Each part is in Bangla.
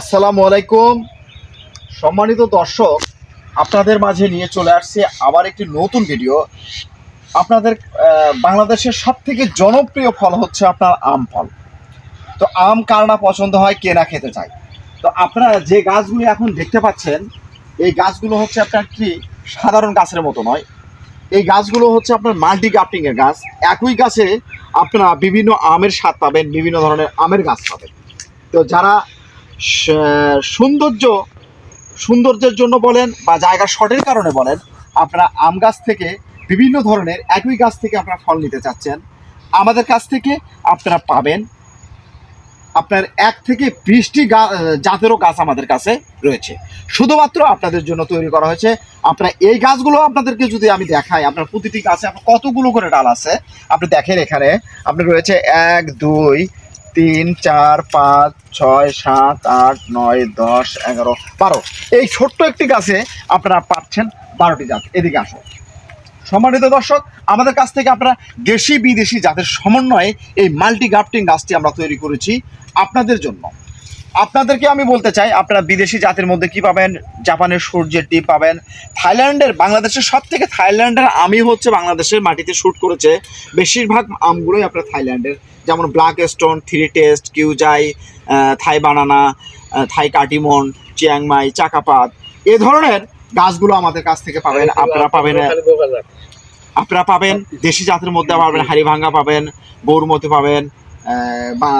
আসসালামু আলাইকুম। সম্মানিত দর্শক, আপনাদের মাঝে নিয়ে চলে আসছে আবার একটি নতুন ভিডিও আপনাদের বাংলাদেশের সব থেকে জনপ্রিয় ফল হচ্ছে আপনার আম ফল। তো আম কার না পছন্দ হয়, কে না খেতে চায়? তো আপনারা যে গাছগুলি এখন দেখতে পাচ্ছেন, এই গাছগুলো হচ্ছে আপনার কি সাধারণ গাছের মতো নয়। এই গাছগুলো হচ্ছে আপনার মাল্টি গ্রাফটিংয়ের গাছ। একই গাছে আপনারা বিভিন্ন আমের স্বাদ পাবেন, বিভিন্ন ধরনের আমের গাছ পাবেন। তো যারা সৌন্দর্য, সৌন্দর্যের জন্য বলেন বা জায়গা শর্টের কারণে বলেন, আপনারা আম গাছ থেকে বিভিন্ন ধরনের একই গাছ থেকে আপনারা ফল নিতে চাচ্ছেন। আমাদের কাছ থেকে আপনারা পাবেন। আপনার এক থেকে বিশটি জাতেরও গাছ আমাদের কাছে রয়েছে। শুধুমাত্র আপনাদের জন্য তৈরি করা হয়েছে। আপনারা এই গাছগুলো আপনাদেরকে যদি আমি দেখাই, আপনার প্রতিটি গাছে আপনার কতগুলো করে ডাল আছে? আপনি দেখেন এখানে, আপনার রয়েছে এক, দুই তিন, চার, পাঁচ, ছয়, সাত, আট, নয়, দশ, এগারো, বারো। এই ছোট্ট একটি গাছে আপনারা পাচ্ছেন বারোটি জাত। এদিকে আসো। সম্মানিত দর্শক, আমাদের কাছ থেকে আপনারা দেশি বিদেশি জাতের সমন্বয়ে এই মাল্টি গাফটিং গাছটি আমরা তৈরি করেছি আপনাদের জন্য। আপনাদেরকে আমি বলতে চাই আপনারা বিদেশি জাতের মধ্যে কি পাবেন? জাপানের সূর্যের টিপ পাবেন। থাইল্যান্ডের বাংলাদেশের সব থেকে থাইল্যান্ডের আমি হচ্ছে বাংলাদেশের মাটিতে শ্যুট করেছে। বেশিরভাগ আমগুলোই আপনার থাইল্যান্ডের। যেমন ব্ল্যাক স্টোন থ্রি টেস্ট কিউজাই Thai banana Thai Katimon Chiang Mai চাকাপাত। এ ধরনের গাছগুলো আমাদের কাছ থেকে পাবেন। আপনারা পাবেন আপনারা পাবেন দেশি জাতের মধ্যে পাবেন হাড়িভাঙ্গা পাবেন গৌরমতি পাবেন বা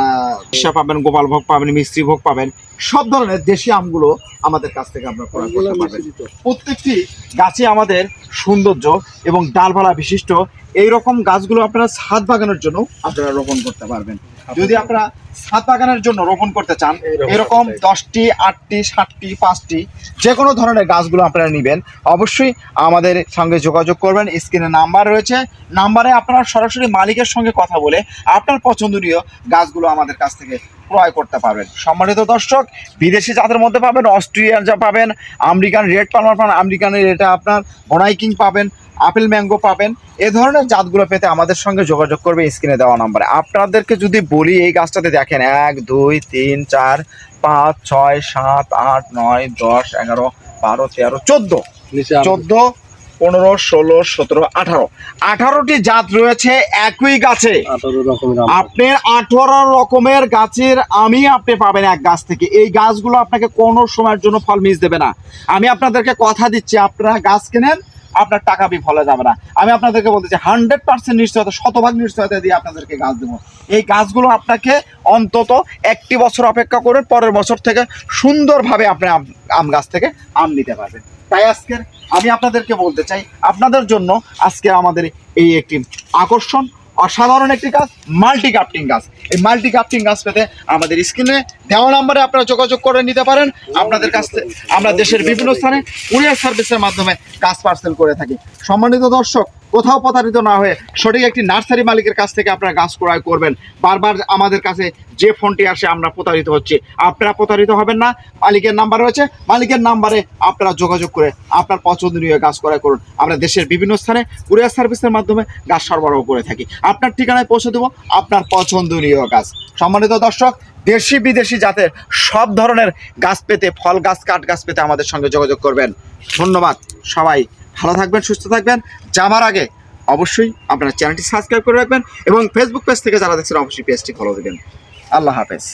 পাবেন গোপাল ভোগ পাবেন মিস্ত্রি ভোগ পাবেন সব ধরনের দেশি আমগুলো আমাদের কাছ থেকে আপনারা ক্রয় করতে পারবেন। প্রত্যেকটি গাছে আমাদের সৌন্দর্য এবং ডালপালা বিশিষ্ট। এই রকম গাছগুলো আপনারা ছাদ বাগানোর জন্য আপনারা রোপণ করতে পারবেন। যদি আপনারা ছাদ বাগানের জন্য রোপণ করতে চান এরকম দশটি আটটি সাতটি পাঁচটি যে কোনো ধরনের গাছগুলো আপনারা নেবেন। অবশ্যই আমাদের সঙ্গে যোগাযোগ করবেন স্ক্রিনে নাম্বার রয়েছে। নাম্বারে আপনারা সরাসরি মালিকের সঙ্গে কথা বলে আপনার পছন্দনীয় গাছগুলো আমাদের কাছ থেকে ক্রয় করতে পারবেন। সম্মানিত দর্শক বিদেশি জাতের মধ্যে পাবেন অস্ট্রিয়ান যা পাবেন আমেরিকান রেড পালমার পাবেন আমেরিকানের এটা আপনার বনাইকিং পাবেন আপেল ম্যাঙ্গো পাবেন এ ধরনের জাতগুলো পেতে আমাদের সঙ্গে যোগাযোগ করবে স্ক্রিনে দেওয়া নাম্বারে। আপনাদেরকে যদি বলি এই গাছটাতে দেখেন এক দুই তিন চার পাঁচ ছয় সাত আট নয় দশ এগারো বারো তেরো চোদ্দ। চোদ্দ পনেরো ষোলো সতেরো আঠারো। আঠারোটি জাত রয়েছে একই গাছে। আপনার আঠারো রকমের গাছের আমি আপনি পাবেন এক গাছ থেকে। এই গাছগুলো আপনাকে কোনো সময়ের জন্য ফল মিস দেবে না। আমি আপনাদেরকে কথা দিচ্ছি আপনারা গাছ কেনেন আপনার টাকা বিফলে যাবে না। আমি আপনাদেরকে বলতে চাই হান্ড্রেড পার্সেন্ট নিশ্চয়তা, শতভাগ নিশ্চয়তা দিয়ে আপনাদেরকে গাছ দেবো। এই গাছগুলো আপনাকে অন্তত একটি বছর অপেক্ষা করে পরের বছর থেকে সুন্দরভাবে আপনি আম- আম গাছ থেকে আম নিতে পারবেন। তাই আজকের আমি আপনাদেরকে বলতে চাই, আপনাদের জন্য আজকে আমাদের এই একটি আকর্ষণ অসাধারণ একটি গাছ মাল্টি কাপটিং গাছ এই মাল্টি কাপটিং গাছ পেতে আমাদের স্ক্রিনে দেওয়া নাম্বারে আপনারা যোগাযোগ করে নিতে পারেন। আপনাদের কাছ আমরা দেশের বিভিন্ন স্থানে কুরিয়ার সার্ভিসের মাধ্যমে কাজ পার্সেল করে থাকি। সম্মানিত দর্শক কোথাও প্রতারিত না হয়ে সঠিক একটি নার্সারি মালিকের কাছ থেকে আপনারা গাছ ক্রয় করবেন। বারবার আমাদের কাছে যে ফোনটি আসে, আমরা প্রতারিত হচ্ছি। আপনারা প্রতারিত হবেন না। মালিকের নাম্বার রয়েছে। মালিকের নাম্বারে আপনারা যোগাযোগ করে আপনার পছন্দনীয় গাছ ক্রয় করুন। আমরা দেশের বিভিন্ন স্থানে কুরিয়ার সার্ভিসের মাধ্যমে গাছ সরবরাহ করে থাকি। আপনার ঠিকানায় পৌঁছে দেবো আপনার পছন্দনীয় গাছ। সম্মানিত দর্শক, দেশি বিদেশি জাতের সব ধরনের গাছ পেতে, ফল গাছ, কাঠ গাছ পেতে আমাদের সঙ্গে যোগাযোগ করবেন। ধন্যবাদ সবাই। ভালো থাকবেন, সুস্থ থাকবেন। যাবার আগে অবশ্যই আপনার চ্যানেলটি সাবস্ক্রাইব করে রাখবেন এবং ফেসবুক পেজ থেকে যারা দেখছেন, অবশ্যই পেজটি ফলো দেবেন। আল্লাহ হাফেজ।